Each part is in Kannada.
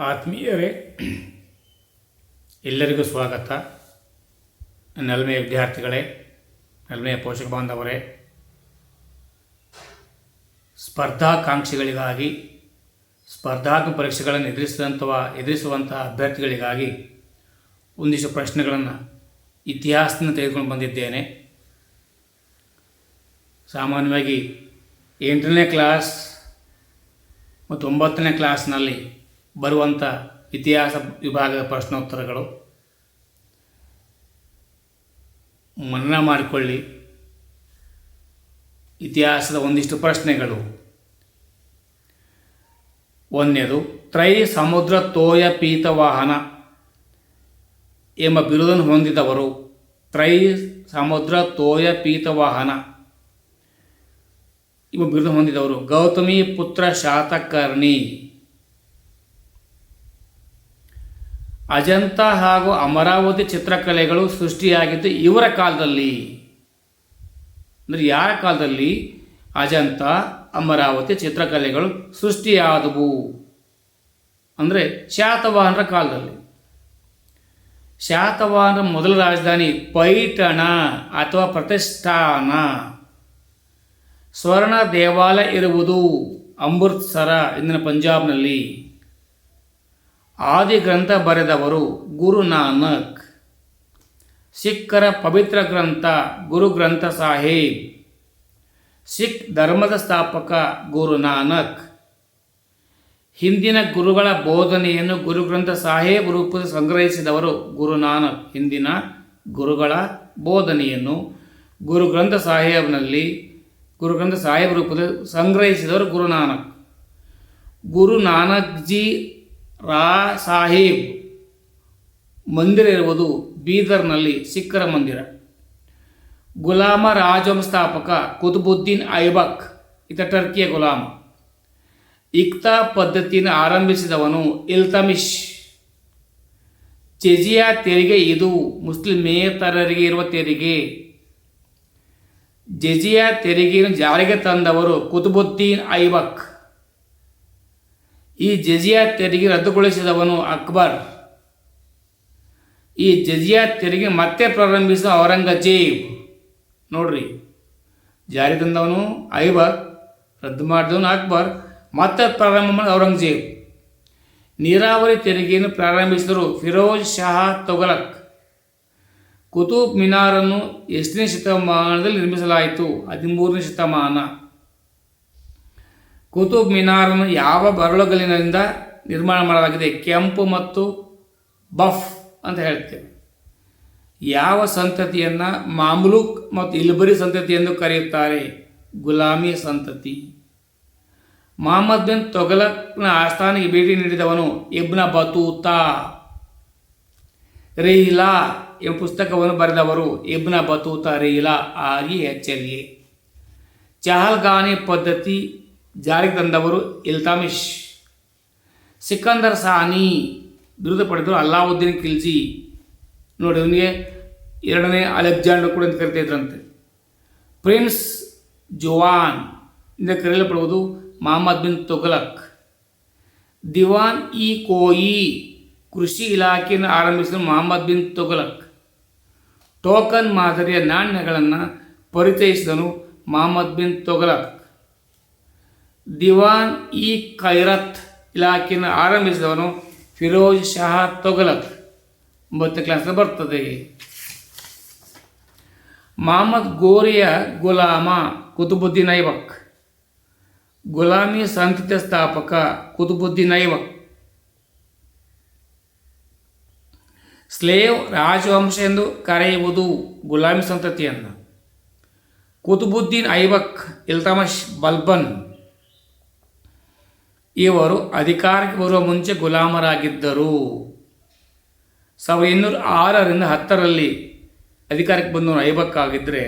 ಆತ್ಮೀಯರೇ, ಎಲ್ಲರಿಗೂ ಸ್ವಾಗತ. ನಲ್ಮೆಯ ವಿದ್ಯಾರ್ಥಿಗಳೇ, ನಲ್ಮೆಯ ಪೋಷಕ ಬಾಂಧವರೇ, ಸ್ಪರ್ಧಾಕಾಂಕ್ಷಿಗಳಿಗಾಗಿ, ಸ್ಪರ್ಧಾತ್ಮಕ ಪರೀಕ್ಷೆಗಳನ್ನು ಎದುರಿಸಿದಂಥ ಎದುರಿಸುವಂತಹ ಅಭ್ಯರ್ಥಿಗಳಿಗಾಗಿ ಒಂದಿಷ್ಟು ಪ್ರಶ್ನೆಗಳನ್ನು ಇತಿಹಾಸದಿಂದ ತೆಗೆದುಕೊಂಡು ಬಂದಿದ್ದೇನೆ. ಸಾಮಾನ್ಯವಾಗಿ ಎಂಟನೇ ಕ್ಲಾಸ್ ಮತ್ತು ಒಂಬತ್ತನೇ ಕ್ಲಾಸ್ನಲ್ಲಿ ಬರುವಂಥ ಇತಿಹಾಸ ವಿಭಾಗದ ಪ್ರಶ್ನೋತ್ತರಗಳು. ಮನನ ಮಾಡಿಕೊಳ್ಳಿ. ಇತಿಹಾಸದ ಒಂದಿಷ್ಟು ಪ್ರಶ್ನೆಗಳು. ಒಂದನೇದು, ತ್ರೈ ಸಮುದ್ರ ತೋಯ ಪೀತವಾಹನ ಎಂಬ ಬಿರುದನ್ನು ಹೊಂದಿದವರು. ತ್ರೈ ಸಮುದ್ರ ತೋಯ ಪೀತವಾಹನ ಎಂಬ ಬಿರುದು ಹೊಂದಿದವರು. ಗೌತಮಿ ಪುತ್ರ ಶಾತಕರ್ಣಿ ಅಜಂತ ಹಾಗೂ ಅಮರಾವತಿ ಚಿತ್ರಕಲೆಗಳು ಸೃಷ್ಟಿಯಾಗಿದ್ದು ಇವರ ಕಾಲದಲ್ಲಿ. ಅಂದರೆ ಯಾರ ಕಾಲದಲ್ಲಿ? ಅಜಂತ, ಅಮರಾವತಿ ಚಿತ್ರಕಲೆಗಳು ಸೃಷ್ಟಿಯಾದವು. ಅಂದರೆ ಶಾತವಾಹನರ ಕಾಲದಲ್ಲಿ. ಶಾತವಾಹನರ ಮೊದಲ ರಾಜಧಾನಿ ಪೈಠಣ ಅಥವಾ ಪ್ರತಿಷ್ಠಾನ. ಸ್ವರ್ಣ ದೇವಾಲಯ ಇರುವುದು ಅಮೃತ್ಸರ, ಇಂದಿನ ಪಂಜಾಬ್ನಲ್ಲಿ. ಆದಿ ಗ್ರಂಥ ಬರೆದವರು ಗುರುನಾನಕ್. ಸಿಖ್ಖರ ಪವಿತ್ರ ಗ್ರಂಥ ಗುರು ಗ್ರಂಥ ಸಾಹೇಬ್. ಸಿಖ್ ಧರ್ಮದ ಸ್ಥಾಪಕ ಗುರುನಾನಕ್. ಹಿಂದಿನ ಗುರುಗಳ ಬೋಧನೆಯನ್ನು ಗುರುಗ್ರಂಥ ಸಾಹೇಬ್ ರೂಪದಲ್ಲಿ ಸಂಗ್ರಹಿಸಿದವರು ಗುರುನಾನಕ್. ಹಿಂದಿನ ಗುರುಗಳ ಬೋಧನೆಯನ್ನು ಗುರುಗ್ರಂಥ ಸಾಹೇಬ್ನಲ್ಲಿ ಗುರುಗ್ರಂಥ ಸಾಹೇಬ್ ರೂಪದಲ್ಲಿ ಸಂಗ್ರಹಿಸಿದವರು ಗುರುನಾನಕ್. ಗುರುನಾನಕ್ ಗುರು ನಾನಕ್ ಜಿ ರಾ ಸಾಹೇಬ್ ಮಂದಿರ ಇರುವುದು ಬೀದರ್ನಲ್ಲಿ ಸಿಖ್ಖರ ಮಂದಿರ. ಗುಲಾಮ ರಾಜವಂಸ್ಥಾಪಕ ಕುತುಬುದ್ದೀನ್ ಐಬಕ್, ಇತ ಟರ್ಕಿಯ ಗುಲಾಮ್. ಇಕ್ತಾ ಪದ್ಧತಿಯನ್ನು ಆರಂಭಿಸಿದವನು ಇಲ್ತಮಿಶ್ ಚೆಜಿಯಾ ತೆರಿಗೆ ಇದು ಮುಸ್ಲಿಮೇತರರಿಗೆ ಇರುವ ತೆರಿಗೆ. ಜೆಜಿಯಾ ತೆರಿಗೆಯನ್ನು ಜಾರಿಗೆ ತಂದವರು ಕುತುಬುದ್ದೀನ್ ಐಬಕ್. ಈ ಜಜಿಯಾ ತೆರಿಗೆ ರದ್ದುಗೊಳಿಸಿದವನು ಅಕ್ಬರ್. ಈ ಜಜಿಯಾ ತೆರಿಗೆ ಮತ್ತೆ ಪ್ರಾರಂಭಿಸಿದ ಔರಂಗಜೇಬ್. ನೋಡ್ರಿ, ಜಾರಿ ತಂದವನು ಐಬರ್ ರದ್ದು ಮಾಡಿದವನು ಅಕ್ಬರ್, ಮತ್ತೆ ಪ್ರಾರಂಭ ಮಾಡಿದ ಔರಂಗಜೇಬ್. ನೀರಾವರಿ ತೆರಿಗೆಯನ್ನು ಪ್ರಾರಂಭಿಸಿದರು ಫಿರೋಜ್ ಶಾ ತೊಗಲಕ್. ಕುತುಬ್ ಮಿನಾರನ್ನು ಎಷ್ಟನೇ ಶತಮಾನದಲ್ಲಿ ನಿರ್ಮಿಸಲಾಯಿತು? ಹದಿಮೂರನೇ ಶತಮಾನ. ಕುತುಬ್ ಮಿನಾರನ್ನು ಯಾವ ಬರಳುಗಲಿನಿಂದ ನಿರ್ಮಾಣ ಮಾಡಲಾಗಿದೆ? ಕೆಂಪು ಮತ್ತು ಬಫ್ ಅಂತ ಹೇಳ್ತೇವೆ. ಯಾವ ಸಂತತಿಯನ್ನು ಮಾಮ್ಲುಕ್ ಮತ್ತು ಇಲ್ಬರಿ ಸಂತತಿ ಎಂದು ಕರೆಯುತ್ತಾರೆ? ಗುಲಾಮಿ ಸಂತತಿ. ಮಹಮ್ಮದ್ ಬಿನ್ ತೊಗಲಕ್ನ ಆಸ್ಥಾನಿಗೆ ಭೇಟಿ ನೀಡಿದವನು ಇಬ್ನ ಬತೂತಾ. ರೈಲಾ ಎಂಬ ಪುಸ್ತಕವನ್ನು ಬರೆದವರು Ibn Battuta Rihla R H L A Chahalgani ಪದ್ಧತಿ ಜಾರಿಗೆ ತಂದವರು ಇಲ್ತಾಮಿಶ್ ಸಿಕಂದರ್ ಸಾನಿ ಬಿರುದು ಪಡೆದರು ಅಲ್ಲಾವುದ್ದೀನ್ ಖಿಲ್ಜಿ. ನೋಡಿ ಅವನಿಗೆ ಎರಡನೇ ಅಲೆಕ್ಸಾಂಡರ್ ಕೂಡ ಅಂತ ಕರಿತಾ ಪ್ರಿನ್ಸ್ ಜುವಾನ್ ಇಂದ ಕರೆಯಲ್ಪಡುವುದು ಮಹಮ್ಮದ್ ಬಿನ್ ತುಘಲಕ್ ದಿವಾನ್ ಇ ಕೋಯಿ ಕೃಷಿ ಇಲಾಖೆಯನ್ನು ಆರಂಭಿಸಿದ ಮೊಹಮ್ಮದ್ ಬಿನ್ ತುಘಲಕ್ ಟೋಕನ್ ಮಾದರಿಯ ನಾಣ್ಯಗಳನ್ನು ಪರಿಚಯಿಸಿದನು ಮೊಹಮ್ಮದ್ ಬಿನ್ ತುಘಲಕ್ ದಿವಾನ್ ಇ ಕೈರತ್ ಇಲಾಖೆಯನ್ನು ಆರಂಭಿಸಿದವನು ಫಿರೋಜ್ ಶಹಾ ತೊಗಲಕ್. ಒಂಬತ್ತನೇ ಕ್ಲಾಸ್ ಬರ್ತದೆ. ಮಹಮ್ಮದ್ ಗೋರಿಯ ಗುಲಾಮ ಕುತುಬುದ್ದೀನ್ ಐಬಕ್ ಗುಲಾಮಿ ಸಂತತಿಯ ಸ್ಥಾಪಕ ಕುತುಬುದ್ದೀನ್ ಐಬಕ್ ಸ್ಲೇವ್ ರಾಜವಂಶ ಎಂದು ಕರೆಯುವುದು ಗುಲಾಮಿ ಸಂತತಿಯನ್ನು. ಕುತುಬುದ್ದೀನ್ ಐಬಕ್, ಇಲ್ತಮಶ್ ಬಲ್ಬನ್. ಇವರು ಅಧಿಕಾರಕ್ಕೆ ಬರುವ ಮುಂಚೆ ಗುಲಾಮರಾಗಿದ್ದರು. ಸಾವಿರದ ಇನ್ನೂರ ಆರರಿಂದ ಹತ್ತರಲ್ಲಿ ಅಧಿಕಾರಕ್ಕೆ ಬಂದವರು ಐಬಕ್ ಆಗಿದ್ದರೆ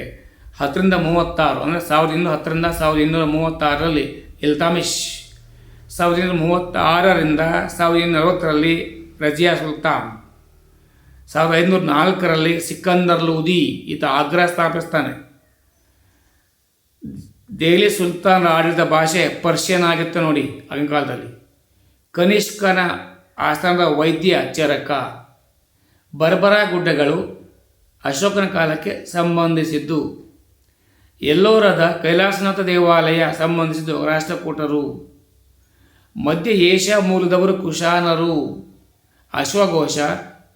ಹತ್ತರಿಂದ ಮೂವತ್ತಾರು, ಅಂದರೆ ಸಾವಿರದ ಇನ್ನೂರ ಹತ್ತರಿಂದ ಸಾವಿರದ ಇನ್ನೂರ ಮೂವತ್ತಾರರಲ್ಲಿ ಇಲ್ತಾಮಿಶ್ ಸಾವಿರದ ಇನ್ನೂರ ಮೂವತ್ತಾರರಿಂದ ಸಾವಿರದ ಇನ್ನೂರ ಅರವತ್ತರಲ್ಲಿ ರಜಿಯಾ ಸುಲ್ತಾನ್. ಸಾವಿರದ ಐನೂರ ನಾಲ್ಕರಲ್ಲಿ ಸಿಕಂದರ್ ಲೂದಿ ಈತ ಆಗ್ರಾ ಸ್ಥಾಪಿಸ್ತಾನೆ. ದೆಹಲಿ ಸುಲ್ತಾನರ ಆಡಳಿತ ಭಾಷೆ ಪರ್ಷಿಯನ್ ಆಗಿತ್ತು ನೋಡಿ ಆಗಿನ ಕಾಲದಲ್ಲಿ. ಕನಿಷ್ಕನ ಆಸ್ಥಾನದ ವೈದ್ಯ ಚರಕ. ಬರ್ಬರ ಗುಡ್ಡಗಳು ಅಶೋಕನ ಕಾಲಕ್ಕೆ ಸಂಬಂಧಿಸಿದ್ದು. ಎಲ್ಲೋರದ ಕೈಲಾಸನಾಥ ದೇವಾಲಯ ಸಂಬಂಧಿಸಿದ್ದು ರಾಷ್ಟ್ರಕೂಟರು. ಮಧ್ಯ ಏಷ್ಯಾ ಮೂಲದವರು ಕುಶಾನರು. ಅಶ್ವಘೋಷ,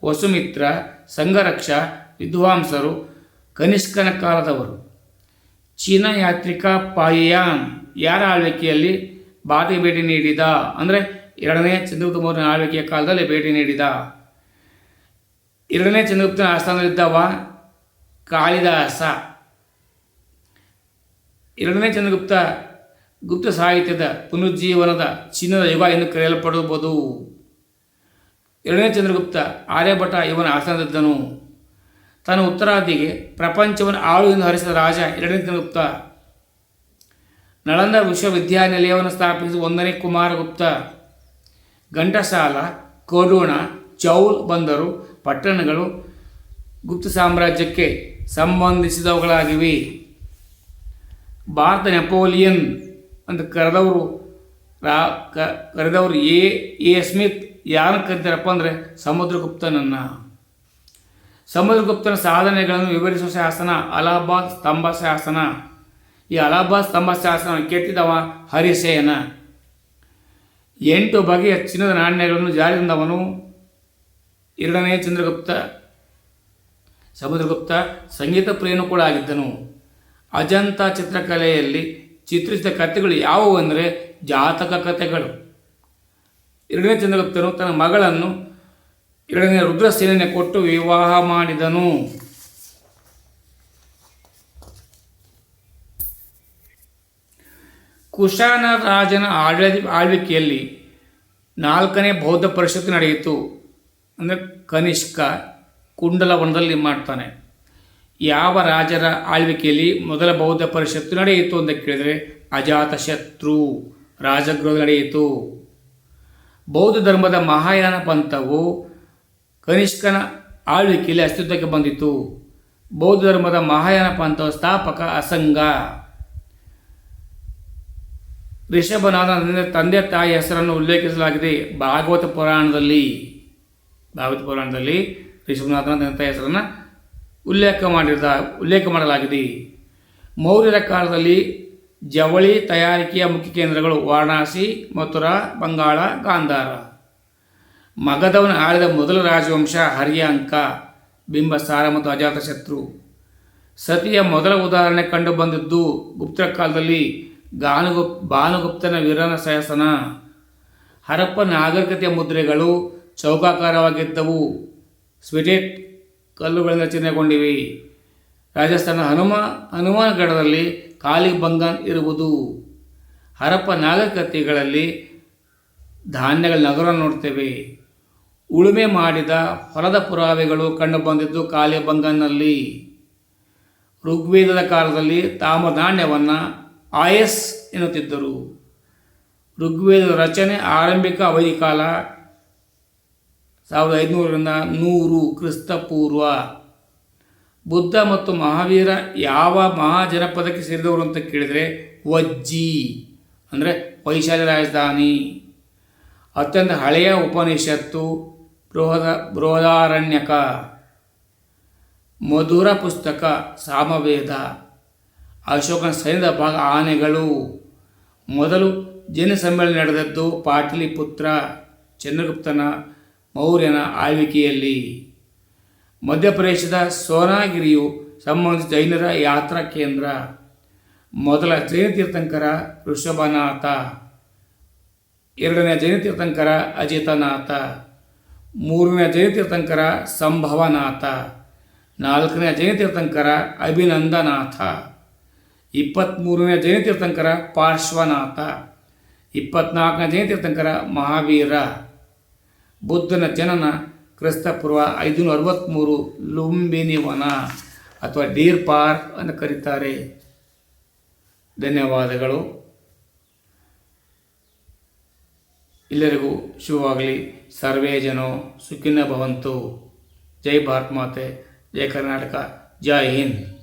ವಸುಮಿತ್ರ, ಸಂಘರಕ್ಷ, ವಿದ್ವಾಂಸರು, ಕನಿಷ್ಕನ ಕಾಲದವರು. ಚೀನಾ ಯಾತ್ರಿಕ ಪಾಯಿಯಾನ್ ಯಾರ ಆಳ್ವಿಕೆಯಲ್ಲಿ ಭಾರತಕ್ಕೆ ಭೇಟಿ ನೀಡಿದ? ಅಂದರೆ ಎರಡನೇ ಚಂದ್ರಗುಪ್ತ ಮೌರ್ಯನ ಆಳ್ವಿಕೆಯ ಕಾಲದಲ್ಲಿ ಭೇಟಿ ನೀಡಿದ. ಎರಡನೇ ಚಂದ್ರಗುಪ್ತನ ಆಸ್ಥಾನದಲ್ಲಿದ್ದವ ಕಾಳಿದಾಸ. ಎರಡನೇ ಚಂದ್ರಗುಪ್ತ ಗುಪ್ತ ಸಾಹಿತ್ಯದ ಪುನರುಜ್ಜೀವನದ ಚಿನ್ನದ ಯುಗ ಎಂದು ಕರೆಯಲ್ಪಡಬಹುದು ಎರಡನೇ ಚಂದ್ರಗುಪ್ತ ಆರ್ಯಭಟ ಇವನ ಆಸ್ಥಾನದಿದ್ದನು ತನ್ನ ಉತ್ತರಾದಿಗೆ ಪ್ರಪಂಚವನ್ನು ಆಳು ಎಂದು ಹರಿಸಿದ ರಾಜ ಎರಡನೇ ಗುಪ್ತ ನಳಂದ ವಿಶ್ವವಿದ್ಯಾನಿಲಯವನ್ನು ಸ್ಥಾಪಿಸಿದ ಒಂದನೇ ಕುಮಾರಗುಪ್ತ. ಘಂಟಸಾಲ, ಕೋಡೋಣ, ಚೌಲ್ ಬಂದರು, ಪಟ್ಟಣಗಳು ಗುಪ್ತ ಸಾಮ್ರಾಜ್ಯಕ್ಕೆ ಸಂಬಂಧಿಸಿದವುಗಳಾಗಿವೆ. ಭಾರತ ನೆಪೋಲಿಯನ್ ಅಂತ ಕರೆದವರು ರಾ ಕರೆದವರು ಎ ಎ ಸ್ಮಿತ್ ಯಾರನ್ನು ಕರೀತಾರಪ್ಪ ಅಂದರೆ ಸಮುದ್ರಗುಪ್ತನನ್ನು. ಸಮುದ್ರಗುಪ್ತನ ಸಾಧನೆಗಳನ್ನು ವಿವರಿಸುವ ಶಾಸನ, ಅಲಹಾಬಾದ್ ಸ್ತಂಭ ಶಾಸನ. ಈ ಅಲಹಾಬಾದ್ ಸ್ತಂಭ ಶಾಸನ ಕೆತ್ತಿದವ ಹರಿಸೇನ. ಎಂಟು ಬಗೆಯ ಚಿನ್ನದ ನಾಣ್ಯಗಳನ್ನು ಜಾರಿ ತಂದವನು ಎರಡನೇ ಚಂದ್ರಗುಪ್ತ. ಸಮುದ್ರಗುಪ್ತ ಸಂಗೀತ ಪ್ರೇಮ ಕೂಡ ಆಗಿದ್ದನು. ಅಜಂತ ಚಿತ್ರಕಲೆಯಲ್ಲಿ ಚಿತ್ರಿಸಿದ ಕಥೆಗಳು ಯಾವುವು ಅಂದರೆ ಜಾತಕ ಕಥೆಗಳು. ಎರಡನೇ ಚಂದ್ರಗುಪ್ತನು ತನ್ನ ಮಗಳನ್ನು ಎರಡನೇ ರುದ್ರಸೇನೆ ಕೊಟ್ಟು ವಿವಾಹ ಮಾಡಿದನು. ಕುಶಾನ ರಾಜನ ಆಡಳಿ ಆಳ್ವಿಕೆಯಲ್ಲಿ ನಾಲ್ಕನೇ ಬೌದ್ಧ ಪರಿಷತ್ತು ನಡೆಯಿತು. ಅಂದರೆ ಕನಿಷ್ಕ ಕುಂಡಲವನದಲ್ಲಿ ಮಾಡ್ತಾನೆ. ಯಾವ ರಾಜರ ಆಳ್ವಿಕೆಯಲ್ಲಿ ಮೊದಲ ಬೌದ್ಧ ಪರಿಷತ್ತು ನಡೆಯಿತು ಅಂತ ಕೇಳಿದರೆ ಅಜಾತಶತ್ರು ರಾಜಗೃಹ ನಡೆಯಿತು. ಬೌದ್ಧ ಧರ್ಮದ ಮಹಾಯಾನ ಪಂಥವು ಕನಿಷ್ಕನ ಆಳ್ವಿಕೆಯಲ್ಲಿ ಅಸ್ತಿತ್ವಕ್ಕೆ ಬಂದಿತ್ತು. ಬೌದ್ಧ ಧರ್ಮದ ಮಹಾಯಾನ ಪಂಥದ ಸ್ಥಾಪಕ ಅಸಂಗ. ಋಷಭನಾದ ತಂದೆ ತಾಯಿ ಹೆಸರನ್ನು ಉಲ್ಲೇಖಿಸಲಾಗಿದೆ. ಭಾಗವತ ಪುರಾಣದಲ್ಲಿ. ಭಾಗವತ ಪುರಾಣದಲ್ಲಿ ಋಷಭನಾಥನ ತಂದೆ ತಾಯಿ ಹೆಸರನ್ನು ಉಲ್ಲೇಖ ಮಾಡಿದ ಉಲ್ಲೇಖ ಮಾಡಲಾಗಿದೆ. ಮೌರ್ಯರ ಕಾಲದಲ್ಲಿ ಜವಳಿ ತಯಾರಿಕೆಯ ಮುಖ್ಯ ಕೇಂದ್ರಗಳು ವಾರಣಾಸಿ, ಮಥುರಾ, ಬಂಗಾಳ, ಗಾಂಧಾರ. ಮಗಧವನ್ನು ಆಳಿದ ಮೊದಲ ರಾಜವಂಶ ಹರಿಯಂಕ, ಬಿಂಬಸಾರ ಮತ್ತು ಅಜಾತಶತ್ರು. ಸತಿಯ ಮೊದಲ ಉದಾಹರಣೆ ಕಂಡುಬಂದಿದ್ದು ಗುಪ್ತರ ಕಾಲದಲ್ಲಿ ಗಾನುಗುಪ್, ಭಾನುಗುಪ್ತನ ವೀರನ ಶಾಸನ ಹರಪ್ಪ ನಾಗರಿಕತೆಯ ಮುದ್ರೆಗಳು ಚೌಕಾಕಾರವಾಗಿದ್ದವು. ಸ್ವಿಟೇಟ್ ಕಲ್ಲುಗಳಿಂದ ಚಿಹ್ನೆಗೊಂಡಿವೆ ರಾಜಸ್ಥಾನ ಹನುಮ, ಹನುಮಾನಗಢದಲ್ಲಿ ಕಾಲಿಬಂಗನ್ ಇರುವುದು. ಹರಪ್ಪ ನಾಗರಿಕತೆಗಳಲ್ಲಿ ಧಾನ್ಯಗಳ ನಗರ ನೋಡ್ತೇವೆ ಉಳುಮೆ ಮಾಡಿದ ಹೊಲದ ಪುರಾವೆಗಳು ಕಂಡುಬಂದಿದ್ದು ಕಾಲಿಬಂಗನ್ನಲ್ಲಿ ಋಗ್ವೇದದ ಕಾಲದಲ್ಲಿ ತಾಮ್ರ ನಾಣ್ಯವನ್ನು ಆಯಸ್ ಎನ್ನುತ್ತಿದ್ದರು. ಋಗ್ವೇದದ ರಚನೆ ಆರಂಭಿಕ ಅವಧಿ ಕಾಲ ಸಾವಿರದ ಐದುನೂರರಿಂದ ನೂರು ಕ್ರಿಸ್ತಪೂರ್ವ ಬುದ್ಧ ಮತ್ತು ಮಹಾವೀರ ಯಾವ ಮಹಾಜನಪದಕ್ಕೆ ಸೇರಿದವರು ಅಂತ ಕೇಳಿದರೆ ವಜ್ಜಿ, ಅಂದರೆ ವೈಶಾಲಿ ರಾಜಧಾನಿ. ಅತ್ಯಂತ ಹಳೆಯ ಉಪನಿಷತ್ತು ಬೃಹದ ಬೃಹದಾರಣ್ಯಕ, ಮಧುರ ಪುಸ್ತಕ, ಸಾಮವೇದ, ಅಶೋಕನ ಸೈನ್ಯದ ಭಾಗ ಆನೆಗಳು, ಮೊದಲು ಜನ ಸಮ್ಮೇಳನ ನಡೆದದ್ದು ಪಾಟಲಿಪುತ್ರ ಚಂದ್ರಗುಪ್ತನ ಮೌರ್ಯನ ಆಳ್ವಿಕೆಯಲ್ಲಿ. ಮಧ್ಯಪ್ರದೇಶದ ಸೋನಾಗಿರಿಯು ಸಂಬಂಧಿಸಿದ ಜೈನರ ಯಾತ್ರಾ ಕೇಂದ್ರ. ಮೊದಲ ಜೈನ ತೀರ್ಥಂಕರ ಋಷಭನಾಥ. ಎರಡನೇ ಜೈನ ತೀರ್ಥಂಕರ ಅಜಿತನಾಥ. ಮೂರನೇ ಜಯತೀರ್ಥಂಕರ ತೀರ್ಥಂಕರ ಸಂಭವನಾಥ. ನಾಲ್ಕನೇ ಜಯತೀರ್ಥಂಕರ ತೀರ್ಥಂಕರ ಅಭಿನಂದನಾಥ. ಇಪ್ಪತ್ತ್ಮೂರನೇ ಜಯತೀರ್ಥಂಕರ ತೀರ್ಥಂಕರ ಪಾರ್ಶ್ವನಾಥ. ಇಪ್ಪತ್ನಾಲ್ಕನೇ ಜಯತೀರ್ಥಂಕರ ತೀರ್ಥಂಕರ ಮಹಾವೀರ. ಬುದ್ಧನ ಜನನ ಕ್ರಿಸ್ತಪೂರ್ವ ಐದುನೂರ ಅರವತ್ತ್ಮೂರು ಲುಂಬಿನಿ ವನ ಅಥವಾ ಡೀರ್ ಪಾರ್ಕ್ ಅಂತ ಕರೀತಾರೆ. ಧನ್ಯವಾದಗಳು. ಎಲ್ಲರಿಗೂ ಶುಭವಾಗಲಿ. ಸರ್ವೇ ಜನೋ ಸುಖಿನ ಭವಂತು. ಜೈ ಭಾರತ್ ಮಾತೆ ಜೈ ಕರ್ನಾಟಕ ಜೈ ಹಿಂದ್.